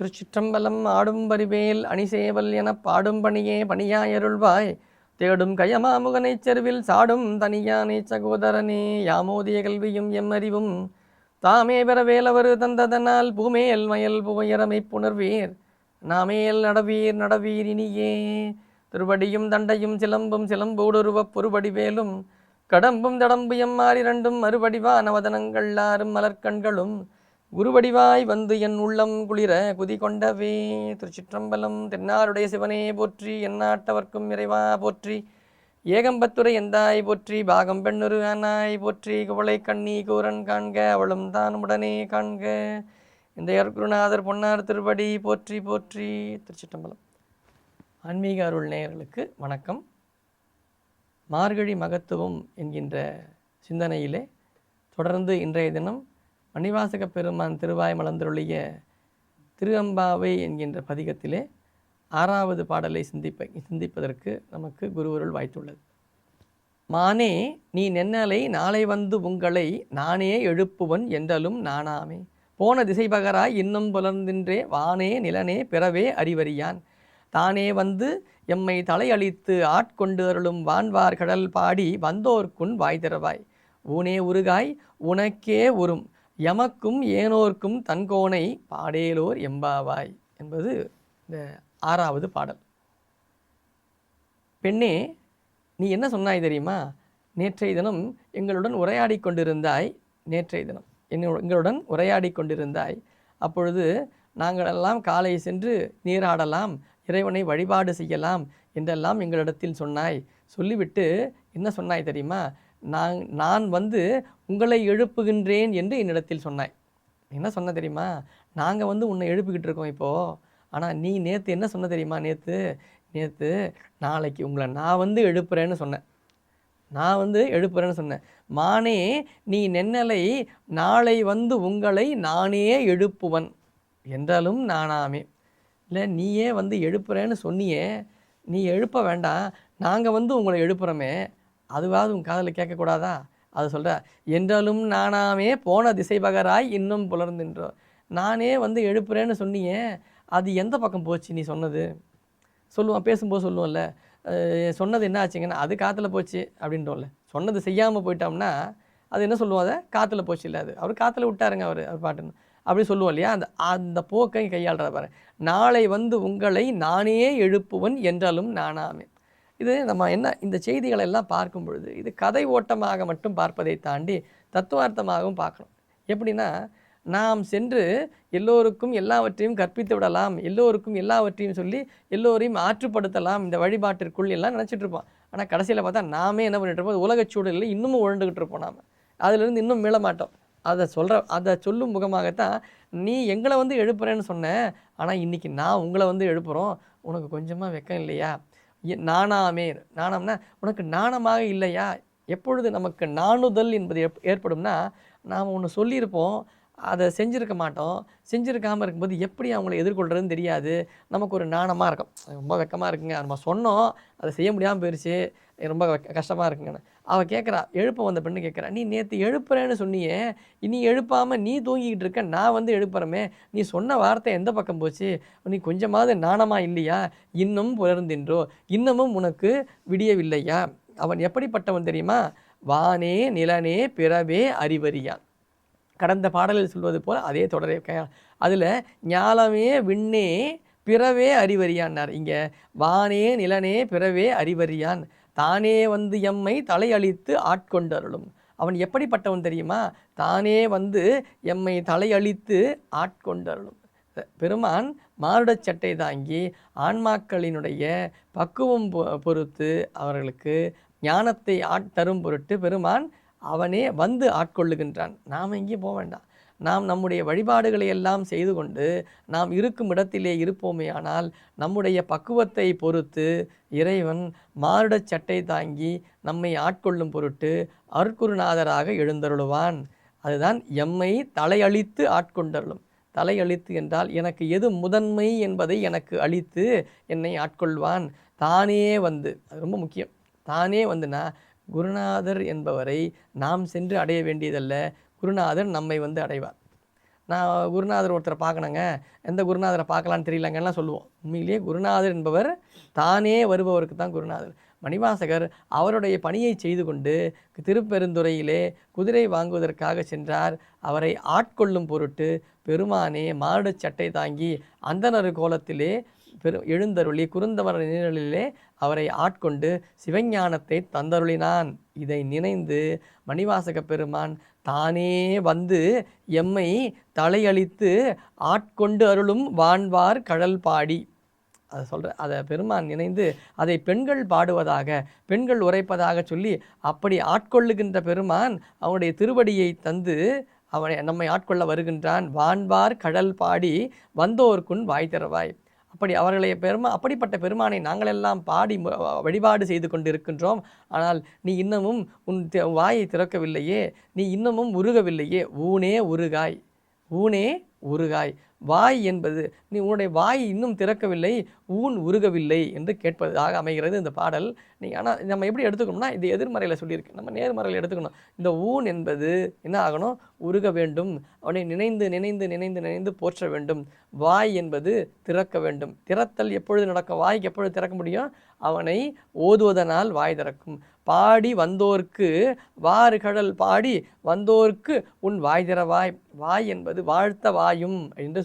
திருச்சிற்றம்பலம் ஆடும் பரிவேல் அணிசேவல் என பாடும் பணியே பணியாயருள்வாய். தேடும் கயமாமுகனை செருவில் சாடும் தனியானே சகோதரனே யாமோதிய கல்வியும் எம்மறிவும். தாமே பெற வேலவர் தந்ததனால் பூமேல் மயல் புகையரமை புணர்வீர். நாமேல் நடவீர் நடவீர் இனியே. திருவடியும் தண்டையும் சிலம்பும் சிலம்போடுருவப் பொறுபடிவேலும் கடம்பும் தடம்பு எம்மாறிரண்டும் மறுபடிவா நவதனங்கள் ஆறும் மலர்க்கண்களும். குருவடிவாய் வந்து என் உள்ளம் குளிர குதி கொண்டவே திருச்சிற்றம்பலம் தென்னாருடைய சிவனே போற்றி எந்நாட்டவர்க்கும் இறைவா போற்றி. ஏகம்பத்துரை எந்தாய் போற்றி பாகம் பெண்ணுரு ஆனாய் போற்றி. குவளை கண்ணி கூரன் காண்க அவளும் தான் உடனே காண்க. இந்த குருநாதர் பொன்னார் திருப்படி போற்றி போற்றி. திருச்சிற்றம்பலம். ஆன்மீக அருள் நேயர்களுக்கு வணக்கம். மார்கழி மகத்துவம் என்கின்ற சிந்தனையிலே தொடர்ந்து இன்றைய தினம் மணிவாசக பெருமான் திருவாய் மலர்ந்தருளிய திருஅம்பாவை என்கின்ற பதிகத்திலே ஆறாவது பாடலை சிந்திப்ப சிந்திப்பதற்கு நமக்கு குருவருள் வாய்த்துள்ளது. மானே நீ நென்னலை நாளை வந்து உங்களை நானே எழுப்புவன் என்றலும் நானாமே. போன திசைபகராய் இன்னும் புலர்ந்தின்றே வானே நிலனே பிறவே அறிவறியான். தானே வந்து எம்மை தலையளித்து ஆட்கொண்டு அருளும் வான்வார் கடல் பாடி வந்தோர்க்குன் வாய் திறவாய் ஊனே உருகாய் உனக்கே உறும். எமக்கும் ஏனோர்க்கும் தன்கோனை பாடேலோர் எம்பாவாய் என்பது இந்த ஆறாவது பாடல். பெண்ணே நீ என்ன சொன்னாய் தெரியுமா? நேற்றைய தினம் எங்களுடன் உரையாடி கொண்டிருந்தாய் நேற்றைய தினம். என்னோ எங்களுடன் உரையாடி கொண்டிருந்தாய். அப்பொழுது நாங்களெல்லாம் காலை சென்று நீராடலாம் இறைவனை வழிபாடு செய்யலாம் என்றெல்லாம் எங்களிடத்தில் சொன்னாய். சொல்லிவிட்டு என்ன சொன்னாய் தெரியுமா? நான் நான் வந்து உங்களை எழுப்புகின்றேன் என்று என்னிடத்தில் சொன்னாய். என்ன சொன்ன தெரியுமா? நாங்கள் வந்து உன்னை எழுப்பிக்கிட்டு இருக்கோம் இப்போது ஆனால் நீ நேற்று என்ன சொன்ன தெரியுமா நேற்று நேற்று நாளைக்கு உங்களை நான் வந்து எழுப்புறேன்னு சொன்னேன். நான் வந்து எழுப்புறேன்னு சொன்னேன். மானே நீ நென்னலை நாளை வந்து உங்களை நானே எழுப்புவன். என்றாலும் நானாமே. இல்லை நீயே வந்து எழுப்புறேன்னு சொன்னியே. நீ எழுப்ப வேண்டாம். நாங்கள் வந்து உங்களை எழுப்புறோமே. அதுவாவது உன் காதில் கேட்கக்கூடாதா? அது சொல்கிற என்றாலும் நானாமே போன திசைபகராய் இன்னும் புலர்ந்துன்றோம் நானே வந்து எழுப்புறேன்னு சொன்னியே அது எந்த பக்கம் போச்சு நீ சொன்னது? சொல்லுவான் பேசும்போது சொல்லுவோம்ல சொன்னது என்ன ஆச்சுங்கன்னா அது காற்றுல போச்சு அப்படின்றோம்ல. சொன்னது செய்யாமல் போயிட்டோம்னா அது என்ன சொல்லுவோம் அதை? காற்றுல போச்சு இல்லை அது. அவர் காற்றுல விட்டாருங்க அவர் அவர் பாட்டுன்னு. அப்படி சொல்லுவோம் இல்லையா? அந்த அந்த போக்கை கையாளுற பாரு. நாளை வந்து உங்களை நானே எழுப்புவன் என்றாலும் நானாமே. இது நம்ம என்ன இந்த செய்திகளை எல்லாம் பார்க்கும் பொழுது இது கதை ஓட்டமாக மட்டும் பார்ப்பதை தாண்டி தத்துவார்த்தமாகவும் பார்க்கணும். எப்படின்னா நாம் சென்று எல்லோருக்கும் எல்லாவற்றையும் கற்பித்து விடலாம் எல்லோருக்கும் எல்லாவற்றையும் சொல்லி எல்லோரையும் ஆற்றுப்படுத்தலாம் இந்த வழிபாட்டிற்குள் எல்லாம் நினச்சிட்டு இருப்போம். ஆனால் கடைசியில் பார்த்தா நாமே என்ன பண்ணிட்டு இருப்போம் உலகச் சூழலில் இன்னமும் உழண்டுகிட்டு இருப்போம் நாம். அதிலிருந்து இன்னும் மீள மாட்டோம். அதை சொல்கிற அதை சொல்லும் முகமாகத்தான் நீ எங்களை வந்து எழுப்புறேன்னு சொன்ன ஆனால் இன்றைக்கி நான் உங்களை வந்து எழுப்புகிறோம் உனக்கு கொஞ்சமாக வெக்கம் இல்லையா? நாணாமே. நாணம்னா உனக்கு நாணமாக இல்லையா? எப்பொழுது நமக்கு நாணுதல் என்பது எப் ஏற்படும்னா நாம் ஒன்று சொல்லியிருப்போம் அதை செஞ்சுருக்க மாட்டோம். செஞ்சுருக்காமல் இருக்கும்போது எப்படி அவங்கள எதிர்கொள்கிறதுன்னு தெரியாது. நமக்கு ஒரு நாணமாக இருக்கும். ரொம்ப வெக்கமாக இருக்குங்க. நம்ம சொன்னோம் அதை செய்ய முடியாமல் போயிடுச்சு ரொம்ப வெக்க- கஷ்டமாக இருக்குங்கண்ணே அவள் கேட்குறா எழுப்ப வந்த பெண்ணு கேட்குறா நீ நேற்று எழுப்புறேன்னு சொன்னியே இனி எழுப்பாமல் நீ தூங்கிக்கிட்டு இருக்க நான் வந்து எழுப்புறமே நீ சொன்ன வார்த்தை எந்த பக்கம் போச்சு நீ கொஞ்சமாவது நாணமாக இல்லையா இன்னும் புலர்ந்தின்றோ இன்னமும் உனக்கு விடியவில்லையா அவன் எப்படிப்பட்டவன் தெரியுமா வானே நிலனே பிறவே அறிவறியான். கடந்த பாடலில் சொல்வது போல் அதே தொடரே அதில் ஞாலமே விண்ணே பிறவே அறிவறியான்னார். இங்கே வானே நிலனே பிறவே அறிவறியான். தானே வந்து எம்மை தலையழித்து ஆட்கொண்டருளும். அவன் எப்படிப்பட்டவன் தெரியுமா? தானே வந்து எம்மை தலையழித்து ஆட்கொண்டருளும். பெருமான் மாருடச் சட்டை தாங்கி ஆன்மாக்களினுடைய பக்குவம் பொ- பொறுத்து அவர்களுக்கு ஞானத்தை ஆட்தரும் பொருட்டு பெருமான் அவனே வந்து ஆட்கொள்ளுகின்றான். நாம் எங்கேயும் போக வேண்டாம். நாம் நம்முடைய வழிபாடுகளை எல்லாம் செய்து கொண்டு நாம் இருக்கும் இடத்திலே இருப்போமேயானால் நம்முடைய பக்குவத்தை பொறுத்து இறைவன் மாருடச் சட்டை தாங்கி நம்மை ஆட்கொள்ளும் பொருட்டு அருட்குருநாதராக எழுந்தருளுவான். அதுதான் எம்மை தலையழித்து ஆட்கொண்டருளும். தலையளித்து என்றால் எனக்கு எது முதன்மை என்பதை எனக்கு அளித்து என்னை ஆட்கொள்வான். தானே வந்து அது ரொம்ப முக்கியம் தானே வந்துனா குருநாதர் என்பவரை நாம் சென்று அடைய வேண்டியதல்ல. குருநாதர் நம்மை வந்து அடைவார். நான் குருநாதர் ஒருத்தரை பார்க்கணுங்க. எந்த குருநாதரை பார்க்கலான்னு தெரியலங்கலாம் சொல்லுவோம். உண்மையிலேயே குருநாதர் என்பவர் தானே வருபவருக்கு தான் குருநாதர். மணிவாசகர் அவருடைய பணியை செய்து கொண்டு திருப்பெருந்துறையிலே குதிரை வாங்குவதற்காக சென்றார். அவரை ஆட்கொள்ளும் பொருட்டு பெருமானே மாடு சட்டை தாங்கி அந்தனர் கோலத்திலே பெரு எழுந்தருளி குறுந்தவர் நிழலிலே அவரை ஆட்கொண்டு சிவஞானத்தை தந்தருளினான். இதை நினைந்து மணிவாசக பெருமான் தானே வந்து எம்மை தலையளித்து ஆட்கொண்டு அருளும் வான்வார் கடல் பாடி. அதை சொல்கிற அதை பெருமான் நினைந்து அதை பெண்கள் பாடுவதாக பெண்கள் உரைப்பதாக சொல்லி அப்படி ஆட்கொள்ளுகின்ற பெருமான் அவனுடைய திருவடியை தந்து அவனை நம்மை ஆட்கொள்ள வருகின்றான். வான்வார் கடல் பாடி வந்தோர்க்குன் வாய் திறவாய் அப்படி அவர்களை பெருமா அப்படிப்பட்ட பெருமானை நாங்களெல்லாம் பாடி வழிபாடு செய்து கொண்டிருக்கின்றோம். ஆனால் நீ இன்னமும் உன் வாயை திறக்கவில்லையே நீ இன்னமும் உருகவில்லையே ஊனே உருகாய். ஊனே உருகாய். வாய் என்பது நீ உன்னுடைய வாய் இன்னும் திறக்கவில்லை ஊன் உருகவில்லை என்று கேட்பதாக அமைகிறது இந்த பாடல். நீ ஆனால் நம்ம எப்படி எடுத்துக்கணும்னா இது எதிர்மறையில் சொல்லியிருக்கு. நம்ம நேர்மறையில் எடுத்துக்கணும். இந்த ஊன் என்பது என்ன ஆகணும்? உருக வேண்டும். அவனை நினைந்து நினைந்து நினைந்து நினைந்து போற்ற வேண்டும். வாய் என்பது திறக்க வேண்டும். திறத்தல் எப்பொழுது நடக்கும்? வாய்க்கு எப்பொழுது திறக்க முடியும்? அவனை ஓதுவதனால் வாய் திறக்கும். பாடி வந்தோர்க்கு வாறு கடல் பாடி வந்தோர்க்கு உன் வாய் திறவாய் வாய் என்பது வாழ்த்த வாயும் என்று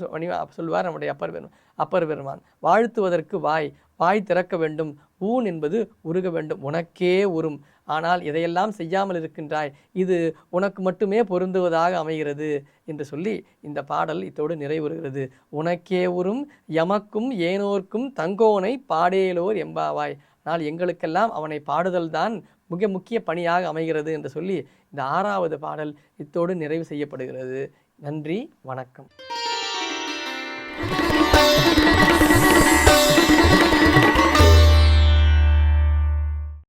சொல்வார் நம்முடைய அப்பர் பெருமான் அப்பர் பெருமான். வாழ்த்துவதற்கு வாய் வாய் திறக்க வேண்டும் ஊன் என்பது உருக வேண்டும் உனக்கே உறும். ஆனால் இதையெல்லாம் செய்யாமல் இருக்கின்றாய் இது உனக்கு மட்டுமே பொருந்துவதாக அமைகிறது என்று சொல்லி இந்த பாடல் இத்தோடு நிறைவுறுகிறது. உனக்கே உறும் எமக்கும் ஏனோர்க்கும் தங்கோனை பாடேலோர் எம்பாவாய் ஆனால் எங்களுக்கெல்லாம் அவனை பாடுதல்தான் மிக முக்கிய பணியாக அமைகிறது என்று சொல்லி இந்த ஆறாவது பாடல் இத்தோடு நிறைவு செய்யப்படுகிறது. நன்றி வணக்கம்.